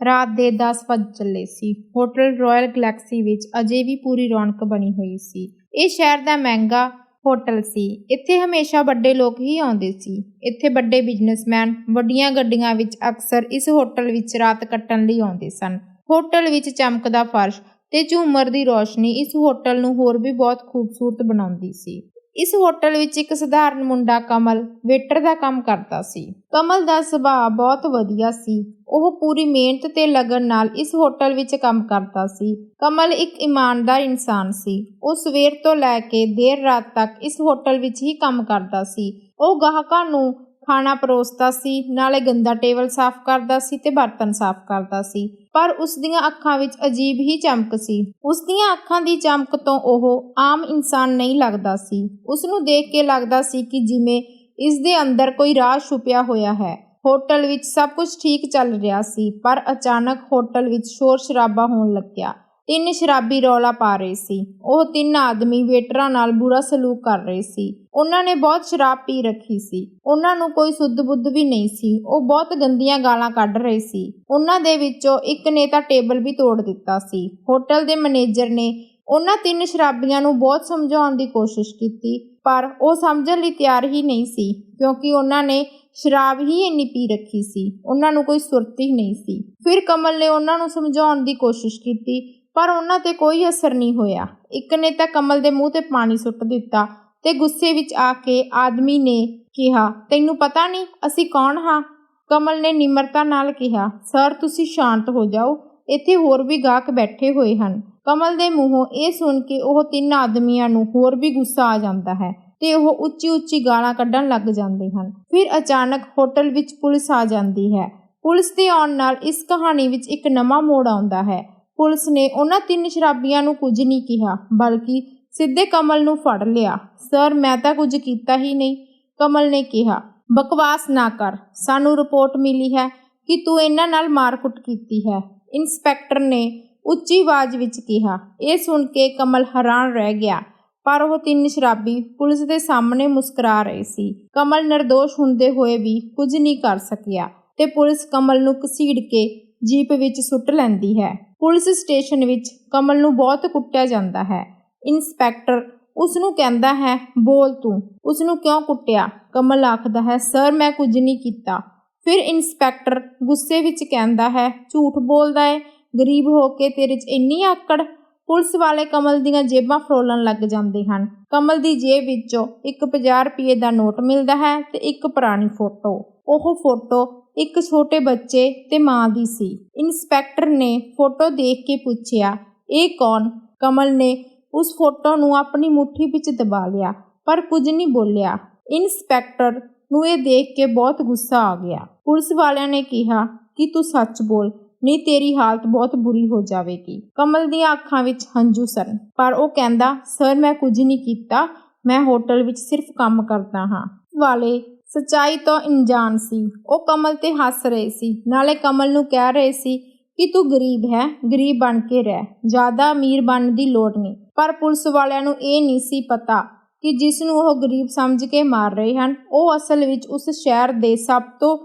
ਰਾਤ ਦੇ 10 ਵਜ ਚੱਲੇ ਸੀ। ਹੋਟਲ ਰਾਇਲ ਗਲੈਕਸੀ ਵਿੱਚ ਅਜੇ ਵੀ ਪੂਰੀ ਰੌਣਕ ਬਣੀ ਹੋਈ ਸੀ। ਇਹ ਸ਼ਹਿਰ ਦਾ ਮਹਿੰਗਾ ਹੋਟਲ ਸੀ। ਇੱਥੇ ਹਮੇਸ਼ਾ ਵੱਡੇ ਲੋਕ ਹੀ ਆਉਂਦੇ ਸੀ। ਇੱਥੇ ਵੱਡੇ ਬਿਜ਼ਨਸਮੈਨ ਵੱਡੀਆਂ ਗੱਡੀਆਂ ਵਿੱਚ ਅਕਸਰ ਇਸ ਹੋਟਲ ਵਿੱਚ ਰਾਤ ਕੱਟਣ ਲਈ ਆਉਂਦੇ ਸਨ। ਹੋਟਲ ਵਿੱਚ ਚਮਕਦਾ ਫਰਸ਼ ਤੇ ਝੂਮਰ ਦੀ ਰੋਸ਼ਨੀ ਇਸ ਹੋਟਲ ਨੂੰ ਹੋਰ ਵੀ ਬਹੁਤ ਖੂਬਸੂਰਤ ਬਣਾਉਂਦੀ ਸੀ। ਇਸ ਹੋਟਲ ਵਿੱਚ ਇੱਕ ਸਧਾਰਨ ਮੁੰਡਾ ਕਮਲ ਵੇਟਰ ਦਾ ਕੰਮ ਕਰਦਾ ਸੀ। ਕਮਲ ਦਾ ਸੁਭਾਅ ਬਹੁਤ ਵਧੀਆ ਸੀ। ਉਹ ਪੂਰੀ ਮਿਹਨਤ ਤੇ ਲਗਨ ਨਾਲ ਇਸ ਹੋਟਲ ਵਿੱਚ ਕੰਮ ਕਰਦਾ ਸੀ। ਕਮਲ ਇੱਕ ਇਮਾਨਦਾਰ ਇਨਸਾਨ ਸੀ। ਉਹ ਸਵੇਰ ਤੋਂ ਲੈ ਕੇ ਦੇਰ ਰਾਤ ਤੱਕ ਇਸ ਹੋਟਲ ਵਿੱਚ ਹੀ ਕੰਮ ਕਰਦਾ ਸੀ। ਉਹ ਗਾਹਕਾਂ ਨੂੰ ਖਾਣਾ ਪਰੋਸਦਾ ਸੀ, ਨਾਲੇ ਗੰਦਾ ਟੇਬਲ ਸਾਫ਼ ਕਰਦਾ ਸੀ ਤੇ ਬਰਤਨ ਸਾਫ਼ ਕਰਦਾ ਸੀ। ਪਰ ਉਸ ਦੀਆਂ ਅੱਖਾਂ ਵਿੱਚ ਅਜੀਬ ਹੀ ਚਮਕ ਸੀ। ਉਸ ਦੀਆਂ ਅੱਖਾਂ ਦੀ ਚਮਕ ਤੋਂ ਉਹ ਆਮ ਇਨਸਾਨ ਨਹੀਂ ਲੱਗਦਾ ਸੀ। ਉਸ ਨੂੰ ਦੇਖ ਕੇ ਲੱਗਦਾ ਸੀ ਕਿ ਜਿਵੇਂ ਇਸ ਦੇ ਅੰਦਰ ਕੋਈ ਰਾਜ਼ ਛੁਪਿਆ ਹੋਇਆ ਹੈ। ਹੋਟਲ ਵਿੱਚ ਸਭ ਕੁਝ ਠੀਕ ਚੱਲ ਰਿਹਾ ਸੀ, ਪਰ ਅਚਾਨਕ ਹੋਟਲ ਵਿੱਚ ਸ਼ੋਰ ਸ਼ਰਾਬਾ ਹੋਣ ਲੱਗਿਆ। ਤਿੰਨ ਸ਼ਰਾਬੀ ਰੌਲਾ ਪਾ ਰਹੇ ਸੀ। ਉਹ ਤਿੰਨ ਆਦਮੀ ਵੇਟਰਾਂ ਨਾਲ ਬੁਰਾ ਸਲੂਕ ਕਰ ਰਹੇ ਸੀ। ਉਹਨਾਂ ਨੇ ਬਹੁਤ ਸ਼ਰਾਬ ਪੀ ਰੱਖੀ ਸੀ। ਉਹਨਾਂ ਨੂੰ ਕੋਈ ਸੁੱਧ ਬੁੱਧ ਵੀ ਨਹੀਂ ਸੀ। ਉਹ ਬਹੁਤ ਗੰਦੀਆਂ ਗਾਲਾਂ ਕੱਢ ਰਹੇ ਸੀ। ਉਹਨਾਂ ਦੇ ਵਿੱਚੋਂ ਇੱਕ ਨੇ ਤਾਂ ਟੇਬਲ ਵੀ ਤੋੜ ਦਿੱਤਾ ਸੀ। ਹੋਟਲ ਦੇ ਮੈਨੇਜਰ ਨੇ ਉਹਨਾਂ ਤਿੰਨ ਸ਼ਰਾਬੀਆਂ ਨੂੰ ਬਹੁਤ ਸਮਝਾਉਣ ਦੀ ਕੋਸ਼ਿਸ਼ ਕੀਤੀ, ਪਰ ਉਹ ਸਮਝਣ ਲਈ ਤਿਆਰ ਹੀ ਨਹੀਂ ਸੀ, ਕਿਉਂਕਿ ਉਹਨਾਂ ਨੇ ਸ਼ਰਾਬ ਹੀ ਇੰਨੀ ਪੀ ਰੱਖੀ ਸੀ। ਉਹਨਾਂ ਨੂੰ ਕੋਈ ਸੁਰਤ ਹੀ ਨਹੀਂ ਸੀ। ਫਿਰ ਕਮਲ ਨੇ ਉਹਨਾਂ ਨੂੰ ਸਮਝਾਉਣ ਦੀ ਕੋਸ਼ਿਸ਼ ਕੀਤੀ ਪਰ ਉਹਨਾਂ ਤੇ ਕੋਈ ਅਸਰ ਨਹੀਂ ਹੋਇਆ। ਇੱਕ ਨੇ ਤਾਂ ਕਮਲ ਦੇ ਮੂੰਹ ਤੇ ਪਾਣੀ ਸੁੱਟ ਦਿੱਤਾ ਤੇ ਗੁੱਸੇ ਵਿੱਚ ਆ ਕੇ ਆਦਮੀ ਨੇ ਕਿਹਾ, ਤੈਨੂੰ ਪਤਾ ਨਹੀਂ, ਅਸੀਂ ਕੌਣ ਹਾਂ? ਕਮਲ ਨੇ ਨਿਮਰਤਾ ਨਾਲ ਕਿਹਾ, ਸਰ, ਤੁਸੀਂ ਸ਼ਾਂਤ ਹੋ ਜਾਓ, ਇੱਥੇ ਹੋਰ ਵੀ ਗਾਹਕ ਬੈਠੇ ਹੋਏ ਹਨ। ਕਮਲ ਦੇ ਮੂੰਹੋਂ ਇਹ ਸੁਣ ਕੇ ਉਹ ਤਿੰਨ ਆਦਮੀਆਂ ਨੂੰ ਹੋਰ ਵੀ ਗੁੱਸਾ ਆ ਜਾਂਦਾ ਹੈ ਤੇ ਉਹ ਉੱਚੀ ਉੱਚੀ ਗਾਲਾਂ ਕੱਢਣ ਲੱਗ ਜਾਂਦੇ ਹਨ। ਫਿਰ ਅਚਾਨਕ ਹੋਟਲ ਵਿੱਚ ਪੁਲਿਸ ਆ ਜਾਂਦੀ ਹੈ। ਪੁਲਿਸ ਦੇ ਆਉਣ ਨਾਲ ਇਸ ਕਹਾਣੀ ਵਿੱਚ ਇੱਕ ਨਵਾਂ ਮੋੜ ਆਉਂਦਾ ਹੈ। ਪੁਲਿਸ ਨੇ ਉਹਨਾਂ ਤਿੰਨ ਸ਼ਰਾਬੀਆਂ ਨੂੰ ਕੁਝ ਨਹੀਂ ਕਿਹਾ, ਬਲਕਿ ਸਿੱਧੇ ਕਮਲ ਨੂੰ ਫੜ ਲਿਆ। ਸਰ, ਮੈਂ ਤਾਂ ਕੁਝ ਕੀਤਾ ਹੀ ਨਹੀਂ, ਕਮਲ ਨੇ ਕਿਹਾ। ਬਕਵਾਸ ਨਾ ਕਰ, ਸਾਨੂੰ ਰਿਪੋਰਟ ਮਿਲੀ ਹੈ ਕਿ ਤੂੰ ਇਹਨਾਂ ਨਾਲ ਮਾਰਕੁੱਟ ਕੀਤੀ ਹੈ, ਇੰਸਪੈਕਟਰ ਨੇ ਉੱਚੀ ਆਵਾਜ਼ ਵਿੱਚ ਕਿਹਾ। ਇਹ ਸੁਣ ਕੇ ਕਮਲ ਹੈਰਾਨ ਰਹਿ ਗਿਆ, ਪਰ ਉਹ ਤਿੰਨ ਸ਼ਰਾਬੀ ਪੁਲਿਸ ਦੇ ਸਾਹਮਣੇ ਮੁਸਕਰਾ ਰਹੇ ਸੀ। ਕਮਲ ਨਿਰਦੋਸ਼ ਹੁੰਦੇ ਹੋਏ ਵੀ ਕੁਝ ਨਹੀਂ ਕਰ ਸਕਿਆ, ਤੇ ਪੁਲਿਸ ਕਮਲ ਨੂੰ ਘਸੀੜ ਕੇ ਜੀਪ ਵਿੱਚ ਸੁੱਟ ਲੈਂਦੀ ਹੈ। ਪੁਲਿਸ ਸਟੇਸ਼ਨ ਵਿੱਚ ਕਮਲ ਨੂੰ ਬਹੁਤ ਕੁੱਟਿਆ ਜਾਂਦਾ ਹੈ। ਇੰਸਪੈਕਟਰ ਉਸ ਨੂੰ ਕਹਿੰਦਾ ਹੈ, ਬੋਲ ਤੂੰ। ਉਸ ਨੂੰ ਕਿਉਂ ਕੁੱਟਿਆ? ਕਮਲ ਆਖਦਾ ਹੈ, ਸਰ, ਮੈਂ ਕੁਝ ਨਹੀਂ ਕੀਤਾ। ਫਿਰ ਇੰਸਪੈਕਟਰ ਗੁੱਸੇ ਵਿੱਚ ਕਹਿੰਦਾ ਹੈ, ਝੂਠ ਬੋਲਦਾ ਹੈ ਗਰੀਬ ਹੋ ਕੇ ਤੇਰੇ 'ਚ ਇੰਨੀ ਆਕੜ? ਪੁਲਿਸ ਵਾਲੇ ਕਮਲ ਦੀਆਂ ਜੇਬਾਂ ਫਰੋਲਣ ਲੱਗ ਜਾਂਦੇ ਹਨ। ਕਮਲ ਦੀ ਜੇਬ ਵਿੱਚੋਂ ਇੱਕ 50 ਰੁਪਏ ਦਾ ਨੋਟ ਮਿਲਦਾ ਹੈ ਤੇ ਇੱਕ ਪੁਰਾਣੀ ਫੋਟੋ। ਉਹ ਫੋਟੋ ਇੱਕ ਛੋਟੇ ਬੱਚੇ ਤੇ ਮਾਂ ਦੀ ਸੀ। ਇੰਸਪੈਕਟਰ ਨੇ ਫੋਟੋ ਦੇਖ ਕੇ ਪੁੱਛਿਆ, ਇਹ ਕੌਣ? ਕਮਲ ਨੇ ਉਸ ਫੋਟੋ ਨੂੰ ਆਪਣੀ ਮੁੱਠੀ ਵਿੱਚ ਦਬਾ ਲਿਆ, ਪਰ ਕੁਝ ਨਹੀਂ ਬੋਲਿਆ। ਇੰਸਪੈਕਟਰ ਨੂੰ ਇਹ ਦੇਖ ਕੇ ਬਹੁਤ ਗੁੱਸਾ ਆ ਗਿਆ। ਪੁਲਿਸ ਵਾਲਿਆਂ ਨੇ ਕਿਹਾ, ਕਿ ਤੂੰ ਸੱਚ ਬੋਲ? ਨਹੀਂ, ਤੇਰੀ ਹਾਲਤ ਬਹੁਤ ਬੁਰੀ ਹੋ ਜਾਵੇਗੀ। ਕਮਲ ਦੀਆਂ ਅੱਖਾਂ ਵਿੱਚ ਹੰਝੂ ਸਨ, ਪਰ ਉਹ ਕਹਿੰਦਾ, ਸਰ, ਮੈਂ ਕੁਝ ਨਹੀਂ ਕੀਤਾ। ਮੈਂ ਹੋਟਲ ਵਿੱਚ ਸਿਰਫ ਕੰਮ ਕਰਦਾ ਹਾਂ। ਵਾਲੇ ਸਚਾਈ ਤੋਂ ਅਣਜਾਣ ਸੀ। ਉਹ ਕਮਲ ਤੇ ਹੱਸ ਰਹੇ ਸੀ। ਨਾਲੇ ਕਮਲ ਨੂੰ ਕਹਿ ਰਹੇ ਸੀ ਕਿ ਤੂੰ ਗਰੀਬ ਹੈ, ਗਰੀਬ ਬਣ ਕੇ ਰਹਿ। ਜ਼ਿਆਦਾ ਅਮੀਰ ਬਣਨ ਦੀ ਲੋੜ ਨਹੀਂ। ਪਰ ਪੁਲਿਸ ਵਾਲਿਆਂ ਨੂੰ ਇਹ ਨਹੀਂ ਸੀ ਪਤਾ ਕਿ ਜਿਸ ਨੂੰ ਉਹ ਗਰੀਬ ਸਮਝ ਕੇ ਮਾਰ ਰਹੇ ਹਨ, ਉਹ ਅਸਲ ਵਿੱਚ ਉਸ ਸ਼ਹਿਰ ਦੇ ਸਭ ਤੋਂ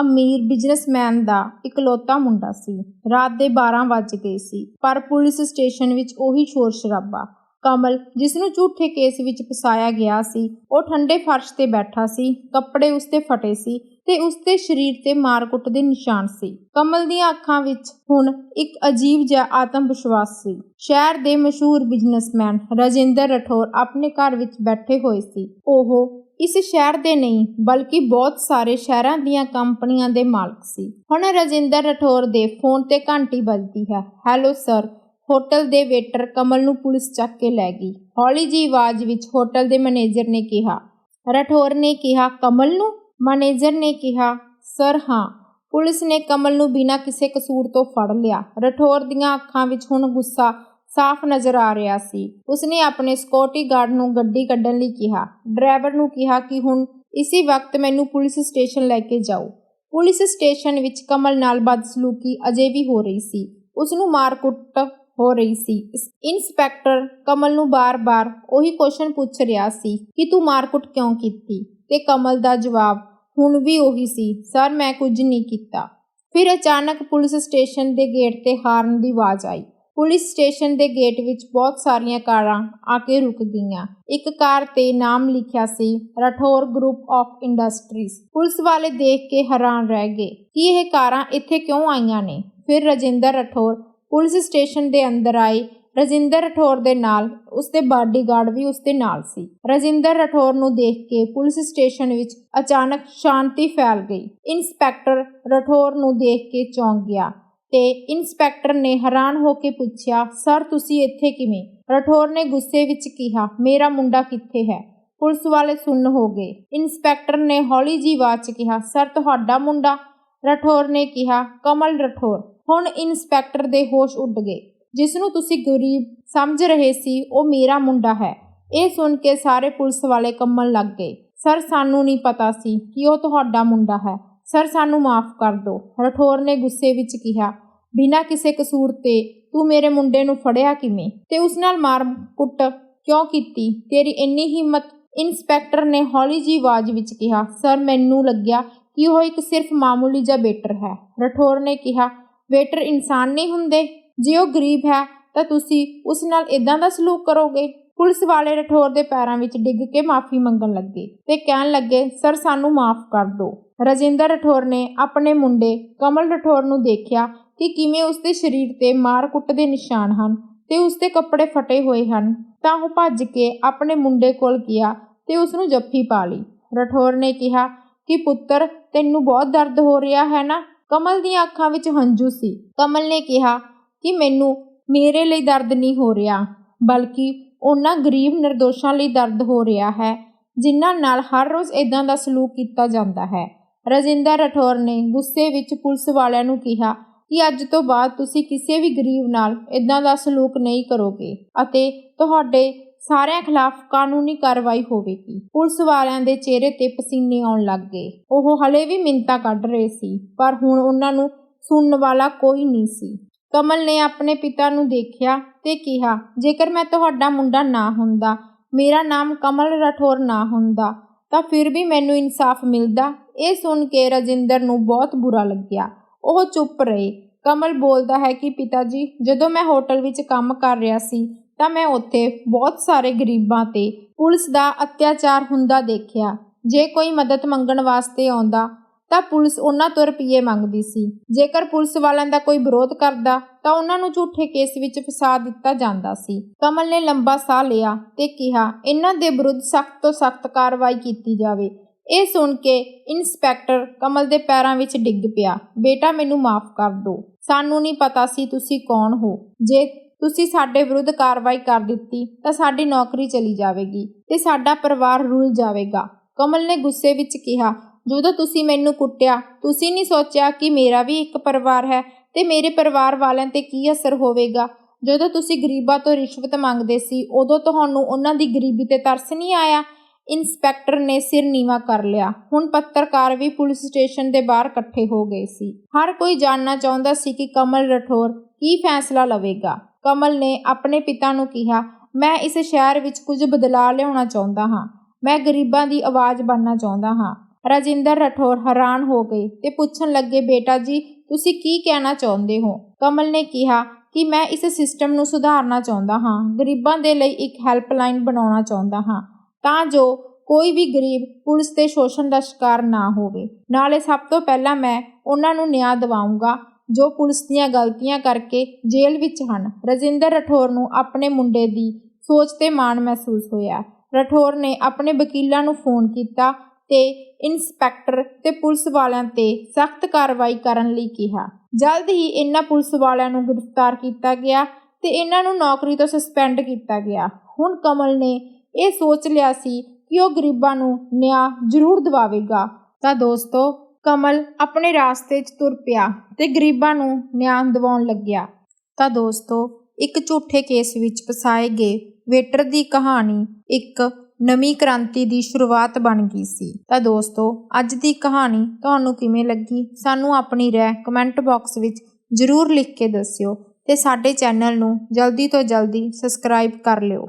ਅਮੀਰ ਬਿਜ਼ਨਸਮੈਨ ਦਾ ਇਕਲੌਤਾ ਮੁੰਡਾ ਸੀ। ਰਾਤ ਦੇ 12 ਵੱਜ ਗਏ ਸੀ, ਪਰ ਪੁਲਿਸ ਸਟੇਸ਼ਨ ਵਿੱਚ ਉਹੀ ਸ਼ੋਰ ਸ਼ਰਾਬਾ ਕਮਲ ਜਿਸ ਨੂੰ ਝੂਠੇ ਕੇਸ ਵਿੱਚ ਫਸਾਇਆ ਗਿਆ ਸੀ, ਉਹ ਠੰਡੇ ਫਰਸ਼ ਤੇ ਬੈਠਾ ਸੀ, ਕੱਪੜੇ ਉਸਦੇ ਫਟੇ ਸੀ ਤੇ ਉਸਦੇ ਸਰੀਰ ਤੇ ਮਾਰਕੁੱਟ ਦੇ ਨਿਸ਼ਾਨ ਸੀ। ਕਮਲ ਦੀਆਂ ਅੱਖਾਂ ਵਿੱਚ ਹੁਣ ਇੱਕ ਅਜੀਬ ਜਿਹਾ ਆਤਮ ਵਿਸ਼ਵਾਸ ਸੀ। ਸ਼ਹਿਰ ਦੇ ਮਸ਼ਹੂਰ ਬਿਜ਼ਨਸਮੈਨ ਰਾਜਿੰਦਰ ਰਠੌਰ ਆਪਣੇ ਘਰ ਵਿੱਚ ਬੈਠੇ ਹੋਏ ਸੀ। ਉਹ ਇਸ ਸ਼ਹਿਰ ਦੇ ਨਹੀਂ, ਬਲਕਿ ਬਹੁਤ ਸਾਰੇ ਸ਼ਹਿਰਾਂ ਦੀਆਂ ਕੰਪਨੀਆਂ ਦੇ ਮਾਲਕ ਸੀ। ਹੁਣ ਰਾਜਿੰਦਰ ਰਠੌਰ ਦੇ ਫੋਨ ਤੇ ਘੰਟੀ ਵੱਜਦੀ ਹੈ। Hello, sir. ਹੋਟਲ ਦੇ ਵੇਟਰ ਕਮਲ ਨੂੰ ਪੁਲਿਸ ਚੱਕ ਕੇ ਲੈ ਗਈ। ਹੌਲੀ ਜੀ ਆਵਾਜ਼ ਵਿੱਚ ਹੋਟਲ ਦੇ ਮੈਨੇਜਰ ਨੇ ਕਿਹਾ, ਰਠੌਰ ਨੇ ਕਿਹਾ ਕਮਲ ਨੂੰ? ਮੈਨੇਜਰ ਨੇ ਕਿਹਾ, ਸਰ, ਹਾਂ। ਪੁਲਿਸ ਨੇ ਕਮਲ ਨੂੰ ਬਿਨਾਂ ਕਿਸੇ ਕਸੂਰ ਤੋਂ ਫੜ ਲਿਆ। ਰਠੌਰ ਦੀਆਂ ਅੱਖਾਂ ਵਿੱਚ ਹੁਣ ਗੁੱਸਾ ਸਾਫ਼ ਨਜ਼ਰ ਆ ਰਿਹਾ ਸੀ। ਉਸਨੇ ਆਪਣੇ ਸਕਿਉਰਟੀ ਗਾਰਡ ਨੂੰ ਗੱਡੀ ਕੱਢਣ ਲਈ ਕਿਹਾ। ਡਰਾਈਵਰ ਨੂੰ ਕਿਹਾ ਕਿ ਹੁਣ ਇਸੇ ਵਕਤ ਮੈਨੂੰ ਪੁਲਿਸ ਸਟੇਸ਼ਨ ਲੈ ਕੇ ਜਾਓ। ਪੁਲਿਸ ਸਟੇਸ਼ਨ ਵਿੱਚ ਕਮਲ ਨਾਲ ਬਦਸਲੂਕੀ ਅਜੇ ਵੀ ਹੋ ਰਹੀ ਸੀ। ਉਸ ਨੂੰ ਮਾਰਕੁੱਟ ਹੋ ਰਹੀ ਸੀ। ਇਸ- ਇੰਸਪੈਕਟਰ ਕਮਲ ਨੂੰ ਬਾਰ-ਬਾਰ ਉਹੀ ਕੁਐਸਚਨ ਪੁੱਛ ਰਿਹਾ ਸੀ ਕਿ ਤੂੰ ਮਾਰਕੁੱਟ ਕਿਉਂ ਕੀਤੀ? ਤੇ ਕਮਲ ਦਾ ਜਵਾਬ ਹੁਣ ਵੀ ਉਹੀ ਸੀ, ਸਰ, ਮੈਂ ਕੁਝ ਨਹੀਂ ਕੀਤਾ। ਫਿਰ ਅਚਾਨਕ ਪੁਲਿਸ ਸਟੇਸ਼ਨ ਦੇ ਗੇਟ ਤੇ ਹਾਰਨ ਦੀ ਆਵਾਜ਼ ਆਈ। ਪੁਲਿਸ ਸਟੇਸ਼ਨ ਦੇ ਗੇਟ ਵਿੱਚ ਬਹੁਤ ਸਾਰੀਆਂ ਕਾਰਾਂ ਆ ਕੇ ਰੁਕ ਗਈਆਂ। ਇੱਕ ਕਾਰ ਤੇ ਨਾਮ ਲਿਖਿਆ ਸੀ, Rathore group of industries police ਵਾਲੇ ਦੇਖ ਕੇ ਹੈਰਾਨ ਰਹਿ ਗਏ ਕਿ ਇਹ ਕਾਰਾਂ ਇੱਥੇ ਕਿਉਂ ਆਈਆਂ ਨੇ? ਫਿਰ ਰਜਿੰਦਰ ਰਠੌਰ ਪੁਲਿਸ ਸਟੇਸ਼ਨ ਦੇ ਅੰਦਰ ਆਏ। ਰਜਿੰਦਰ ਰਠੌਰ ਦੇ ਨਾਲ, ਉਸਦੇ ਬਾਡੀਗਾਰਡ ਵੀ ਉਸਦੇ ਨਾਲ ਸੀ। ਰਜਿੰਦਰ ਰਠੌਰ ਨੂੰ ਦੇਖ ਕੇ ਪੁਲਿਸ ਸਟੇਸ਼ਨ ਵਿੱਚ ਅਚਾਨਕ ਸ਼ਾਂਤੀ ਫੈਲ ਗਈ। ਇੰਸਪੈਕਟਰ ਰਠੌਰ ਨੂੰ ਦੇਖ ਕੇ ਚੌਂਕ ਗਿਆ ਤੇ ਇੰਸਪੈਕਟਰ ਨੇ ਹੈਰਾਨ ਹੋ ਕੇ ਪੁੱਛਿਆ, ਸਰ, ਤੁਸੀਂ ਇੱਥੇ ਕਿਵੇਂ? ਰਠੌਰ ਨੇ ਗੁੱਸੇ ਵਿੱਚ ਕਿਹਾ, ਮੇਰਾ ਮੁੰਡਾ ਕਿੱਥੇ ਹੈ? ਪੁਲਿਸ ਵਾਲੇ ਸੁੰਨ ਹੋ ਗਏ। ਇੰਸਪੈਕਟਰ ਨੇ ਹੌਲੀ ਜੀ ਆਵਾਜ਼ 'ਚ ਕਿਹਾ, ਸਰ, ਤੁਹਾਡਾ ਮੁੰਡਾ? ਰਠੌਰ ਨੇ ਕਿਹਾ, ਕਮਲ ਰਠੌਰ। ਹੁਣ ਇੰਸਪੈਕਟਰ ਦੇ ਹੋਸ਼ ਉੱਡ ਗਏ। ਜਿਸ ਨੂੰ ਤੁਸੀਂ ਗਰੀਬ ਸਮਝ ਰਹੇ ਸੀ, ਉਹ ਮੇਰਾ ਮੁੰਡਾ ਹੈ। ਇਹ ਸੁਣ ਕੇ ਸਾਰੇ ਪੁਲਿਸ ਵਾਲੇ ਕੰਮਣ ਲੱਗ ਗਏ। ਸਰ, ਸਾਨੂੰ ਨਹੀਂ ਪਤਾ ਸੀ ਕਿ ਉਹ ਤੁਹਾਡਾ ਮੁੰਡਾ ਹੈ। ਸਰ, ਸਾਨੂੰ ਮਾਫ ਕਰ ਦਿਓ। ਰਠੌਰ ਨੇ ਗੁੱਸੇ ਵਿੱਚ ਕਿਹਾ, ਬਿਨਾਂ ਕਿਸੇ ਕਸੂਰ ਤੇ ਤੂੰ ਮੇਰੇ ਮੁੰਡੇ ਨੂੰ ਫੜਿਆ ਕਿਵੇਂ? ਤੇ ਉਸ ਨਾਲ ਮਾਰ ਕੁੱਟ ਕਿਉਂ ਕੀਤੀ? ਤੇਰੀ ਇੰਨੀ ਹਿੰਮਤ ਇੰਸਪੈਕਟਰ ਨੇ ਹੌਲੀ ਜੀ ਆਵਾਜ਼ ਵਿੱਚ ਕਿਹਾ, ਸਰ, ਮੈਨੂੰ ਲੱਗਿਆ ਕਿ ਉਹ ਇੱਕ ਸਿਰਫ ਮਾਮੂਲੀ ਜਿਹਾ ਬੇਟਰ ਹੈ ਰਠੌਰ ਨੇ ਕਿਹਾ ਵੇਟਰ ਇਨਸਾਨ ਨਹੀਂ ਹੁੰਦੇ। ਜੇ ਉਹ ਗਰੀਬ ਹੈ, ਤਾਂ ਤੁਸੀਂ ਉਸ ਨਾਲ ਇਦਾਂ ਦਾ ਸਲੂਕ ਕਰੋਗੇ। ਪੁਲਿਸ ਵਾਲੇ ਰਠੌਰ ਦੇ ਪੈਰਾਂ ਵਿੱਚ ਡਿੱਗ ਕੇ ਮਾਫੀ ਮੰਗਣ ਲੱਗੇ ਤੇ ਕਹਿਣ ਲੱਗੇ, ਸਰ, ਸਾਨੂੰ ਮਾਫ ਕਰ ਦਿਓ। ਰਜਿੰਦਰ ਰਠੌਰ ਨੇ ਆਪਣੇ ਮੁੰਡੇ ਕਮਲ ਰਠੌਰ ਨੂੰ ਦੇਖਿਆ ਕਿ ਕਿਵੇਂ ਉਸਦੇ ਸਰੀਰ ਤੇ ਮਾਰ ਕੁੱਟ ਦੇ ਨਿਸ਼ਾਨ ਹਨ ਤੇ ਉਸਦੇ ਕੱਪੜੇ ਫਟੇ ਹੋਏ ਹਨ। ਤਾਂ ਉਹ ਭੱਜ ਕੇ ਆਪਣੇ ਮੁੰਡੇ ਕੋਲ ਗਿਆ ਤੇ ਉਸ ਨੂੰ ਜੱਫੀ ਪਾ ਲਈ। ਰਠੌਰ ਨੇ ਕਿਹਾ ਕਿ, ਪੁੱਤਰ, ਤੈਨੂੰ ਬਹੁਤ ਦਰਦ ਹੋ ਰਿਹਾ ਹੈ ਨਾ? ਕਮਲ ਦੀਆਂ ਅੱਖਾਂ ਵਿੱਚ ਹੰਝੂ ਸੀ। ਕਮਲ ਨੇ ਕਿਹਾ ਕਿ ਮੈਨੂੰ ਮੇਰੇ ਲਈ ਦਰਦ ਨਹੀਂ ਹੋ ਰਿਹਾ, ਬਲਕਿ ਉਹਨਾਂ ਗਰੀਬ ਨਿਰਦੋਸ਼ਾਂ ਲਈ ਦਰਦ ਹੋ ਰਿਹਾ ਹੈ, ਜਿਨ੍ਹਾਂ ਨਾਲ ਹਰ ਰੋਜ਼ ਇਦਾਂ ਦਾ ਸਲੂਕ ਕੀਤਾ ਜਾਂਦਾ ਹੈ। ਰਜਿੰਦਰ ਰਠੌਰ ਨੇ ਗੁੱਸੇ ਵਿੱਚ ਪੁਲਿਸ ਵਾਲਿਆਂ ਨੂੰ ਕਿਹਾ ਕਿ ਅੱਜ ਤੋਂ ਬਾਅਦ ਤੁਸੀਂ ਕਿਸੇ ਵੀ ਗਰੀਬ ਨਾਲ ਇਦਾਂ ਦਾ ਸਲੂਕ ਨਹੀਂ ਕਰੋਗੇ ਅਤੇ ਤੁਹਾਡੇ ਸਾਰਿਆਂ ਖਿਲਾਫ ਕਾਨੂੰਨੀ ਕਾਰਵਾਈ ਹੋਵੇਗੀ। ਪੁਲਿਸ ਵਾਲਿਆਂ ਦੇ ਚਿਹਰੇ ਤੇ ਪਸੀਨੇ ਆਉਣ ਲੱਗ ਗਏ। ਉਹ ਹਲੇ ਵੀ ਮਿੰਤਾ ਕੱਢ ਰਹੇ ਸੀ, ਪਰ ਹੁਣ ਉਹਨਾਂ ਨੂੰ ਸੁਣਨ ਵਾਲਾ ਕੋਈ ਨਹੀਂ ਸੀ। ਕਮਲ ਨੇ ਆਪਣੇ ਪਿਤਾ ਨੂੰ ਦੇਖਿਆ ਤੇ ਕਿਹਾ, ਜੇਕਰ ਮੈਂ ਤੁਹਾਡਾ ਮੁੰਡਾ ਨਾ ਹੁੰਦਾ, ਮੇਰਾ ਨਾਮ ਕਮਲ ਰਠੌਰ ਨਾ ਹੁੰਦਾ, ਤਾਂ ਫਿਰ ਵੀ ਮੈਨੂੰ ਇਨਸਾਫ ਮਿਲਦਾ। ਇਹ ਸੁਣ ਕੇ ਰਜਿੰਦਰ ਨੂੰ ਬਹੁਤ ਬੁਰਾ ਲੱਗਿਆ। ਉਹ ਚੁੱਪ ਰਹੇ। ਕਮਲ ਬੋਲਦਾ ਹੈ ਕਿ, ਪਿਤਾ ਜੀ, ਜਦੋਂ ਮੈਂ ਹੋਟਲ ਵਿੱਚ ਕੰਮ ਕਰ ਰਿਹਾ ਸੀ ਤਾਂ ਮੈਂ ਉੱਥੇ ਬਹੁਤ ਸਾਰੇ ਗਰੀਬਾਂ ਤੇ ਪੁਲਿਸ ਦਾ ਅਤਿਆਚਾਰ ਹੁੰਦਾ ਦੇਖਿਆ। ਜੇ ਕੋਈ ਮਦਦ ਮੰਗਣ ਵਾਸਤੇ ਆਉਂਦਾ, ਤਾਂ ਪੁਲਿਸ ਉਹਨਾਂ ਤੋਂ ਰੁਪਏ ਮੰਗਦੀ ਸੀ। ਜੇਕਰ ਪੁਲਿਸ ਵਾਲਿਆਂ ਦਾ ਕੋਈ ਵਿਰੋਧ ਕਰਦਾ, ਤਾਂ ਉਹਨਾਂ ਨੂੰ ਝੂਠੇ ਕੇਸ ਵਿੱਚ ਫਸਾ ਦਿੱਤਾ ਜਾਂਦਾ ਸੀ। ਕਮਲ ਨੇ ਲੰਬਾ ਸਾਹ ਲਿਆ ਤੇ ਕਿਹਾ, ਇਹਨਾਂ ਦੇ ਵਿਰੁੱਧ ਸਖਤ ਤੋਂ ਸਖਤ ਕਾਰਵਾਈ ਕੀਤੀ ਜਾਵੇ। ਇਹ ਸੁਣ ਕੇ ਇੰਸਪੈਕਟਰ ਕਮਲ ਦੇ ਪੈਰਾਂ ਵਿੱਚ ਡਿੱਗ ਪਿਆ। ਬੇਟਾ, ਮੈਨੂੰ ਮਾਫ ਕਰ ਦਿਓ ਸਾਨੂੰ ਨਹੀਂ ਪਤਾ ਸੀ ਤੁਸੀਂ ਕੌਣ ਹੋ। ਜੇ ਤੁਸੀਂ ਸਾਡੇ ਵਿਰੁੱਧ ਕਾਰਵਾਈ ਕਰ ਦਿੱਤੀ, ਤਾਂ ਸਾਡੀ ਨੌਕਰੀ ਚਲੀ ਜਾਵੇਗੀ ਤੇ ਸਾਡਾ ਪਰਿਵਾਰ ਰੁਲ ਜਾਵੇਗਾ। ਕਮਲ ਨੇ ਗੁੱਸੇ ਵਿੱਚ ਕਿਹਾ, ਜਦੋਂ ਤੁਸੀਂ ਮੈਨੂੰ ਕੁੱਟਿਆ, ਤੁਸੀਂ ਨਹੀਂ ਸੋਚਿਆ ਕਿ ਮੇਰਾ ਵੀ ਇੱਕ ਪਰਿਵਾਰ ਹੈ ਤੇ ਮੇਰੇ ਪਰਿਵਾਰ ਵਾਲਿਆਂ ਤੇ ਕੀ ਅਸਰ ਹੋਵੇਗਾ? ਜਦੋਂ ਤੁਸੀਂ ਗਰੀਬਾਂ ਤੋਂ ਰਿਸ਼ਵਤ ਮੰਗਦੇ ਸੀ, ਉਦੋਂ ਤੁਹਾਨੂੰ ਉਹਨਾਂ ਦੀ ਗਰੀਬੀ ਤੇ ਤਰਸ ਨਹੀਂ ਆਇਆ? ਇੰਸਪੈਕਟਰ ਨੇ ਸਿਰ ਨੀਵਾ ਕਰ ਲਿਆ। ਹੁਣ ਪੱਤਰਕਾਰ ਵੀ ਪੁਲਿਸ ਸਟੇਸ਼ਨ ਦੇ ਬਾਹਰ ਇਕੱਠੇ ਹੋ ਗਏ ਸੀ। ਹਰ ਕੋਈ ਜਾਣਨਾ ਚਾਹੁੰਦਾ ਸੀ ਕਿ ਕਮਲ ਰਠੌਰ ਕੀ ਫੈਸਲਾ ਲਵੇਗਾ। ਕਮਲ ਨੇ ਆਪਣੇ ਪਿਤਾ ਨੂੰ ਕਿਹਾ, ਮੈਂ ਇਸ ਸ਼ਹਿਰ ਵਿੱਚ ਕੁਝ ਬਦਲਾਅ ਲਿਆਉਣਾ ਚਾਹੁੰਦਾ ਹਾਂ। ਮੈਂ ਗਰੀਬਾਂ ਦੀ ਆਵਾਜ਼ ਬਣਨਾ ਚਾਹੁੰਦਾ ਹਾਂ। ਰਾਜਿੰਦਰ ਰਠੌਰ ਹੈਰਾਨ ਹੋ ਗਏ ਤੇ ਪੁੱਛਣ ਲੱਗੇ, ਬੇਟਾ ਜੀ, ਤੁਸੀਂ ਕੀ ਕਹਿਣਾ ਚਾਹੁੰਦੇ ਹੋ? ਕਮਲ ਨੇ ਕਿਹਾ ਕਿ, ਮੈਂ ਇਸ ਸਿਸਟਮ ਨੂੰ ਸੁਧਾਰਨਾ ਚਾਹੁੰਦਾ ਹਾਂ। ਗਰੀਬਾਂ ਦੇ ਲਈ ਇੱਕ ਹੈਲਪਲਾਈਨ ਬਣਾਉਣਾ ਚਾਹੁੰਦਾ ਹਾਂ, ਤਾਂ ਜੋ ਕੋਈ ਵੀ ਗਰੀਬ ਪੁਲਿਸ ਦੇ ਸ਼ੋਸ਼ਣ ਦਾ ਸ਼ਿਕਾਰ ਨਾ ਹੋਵੇ। ਨਾਲੇ ਸਭ ਤੋਂ ਪਹਿਲਾਂ ਮੈਂ ਉਹਨਾਂ ਨੂੰ ਨਿਆਂ ਦਿਵਾਉਂਗਾ ਜੋ ਪੁਲਿਸ ਦੀਆਂ ਗਲਤੀਆਂ ਕਰਕੇ ਜੇਲ੍ਹ ਵਿੱਚ ਹਨ। ਰਜਿੰਦਰ ਰਠੌਰ ਨੂੰ ਆਪਣੇ ਮੁੰਡੇ ਦੀ ਸੋਚ ਤੇ ਮਾਣ ਮਹਿਸੂਸ ਹੋਇਆ। ਰਠੌਰ ਨੇ ਆਪਣੇ ਵਕੀਲਾਂ ਨੂੰ ਫੋਨ ਕੀਤਾ ਤੇ ਇੰਸਪੈਕਟਰ ਤੇ ਪੁਲਿਸ ਵਾਲਿਆਂ ਤੇ ਸਖਤ ਕਾਰਵਾਈ ਕਰਨ ਲਈ ਕਿਹਾ। ਜਲਦ ਹੀ ਇਹਨਾਂ ਪੁਲਿਸ ਵਾਲਿਆਂ ਨੂੰ ਗ੍ਰਿਫਤਾਰ ਕੀਤਾ ਗਿਆ ਤੇ ਇਹਨਾਂ ਨੂੰ ਨੌਕਰੀ ਤੋਂ ਸਸਪੈਂਡ ਕੀਤਾ ਗਿਆ। ਹੁਣ ਕਮਲ ਨੇ ਇਹ ਸੋਚ ਲਿਆ ਸੀ ਕਿ ਉਹ ਗਰੀਬਾਂ ਨੂੰ ਨਿਆਂ ਜ਼ਰੂਰ ਦਿਵਾਵੇਗਾ। ਤਾਂ ਦੋਸਤੋ ਕਮਲ ਆਪਣੇ ਰਾਸਤੇ 'ਚ ਤੁਰ ਪਿਆ ਤੇ ਗਰੀਬਾਂ ਨੂੰ ਨਿਆਂ ਦਿਵਾਉਣ ਲੱਗਿਆ। ਤਾਂ ਦੋਸਤੋ, ਇੱਕ ਝੂਠੇ ਕੇਸ ਵਿੱਚ ਫਸਾਏ ਗਏ ਵੇਟਰ ਦੀ ਕਹਾਣੀ ਇੱਕ ਨਵੀਂ ਕ੍ਰਾਂਤੀ ਦੀ ਸ਼ੁਰੂਆਤ ਬਣ ਗਈ ਸੀ। ਤਾਂ ਦੋਸਤੋ, ਅੱਜ ਦੀ ਕਹਾਣੀ ਤੁਹਾਨੂੰ ਕਿਵੇਂ ਲੱਗੀ? ਸਾਨੂੰ ਆਪਣੀ ਰਾਏ ਕਮੈਂਟ ਬਾਕਸ ਵਿੱਚ ਜ਼ਰੂਰ ਲਿਖ ਕੇ ਦੱਸਿਓ ਤੇ ਸਾਡੇ ਚੈਨਲ ਨੂੰ ਜਲਦੀ ਤੋਂ ਜਲਦੀ ਸਬਸਕ੍ਰਾਈਬ ਕਰ ਲਿਓ।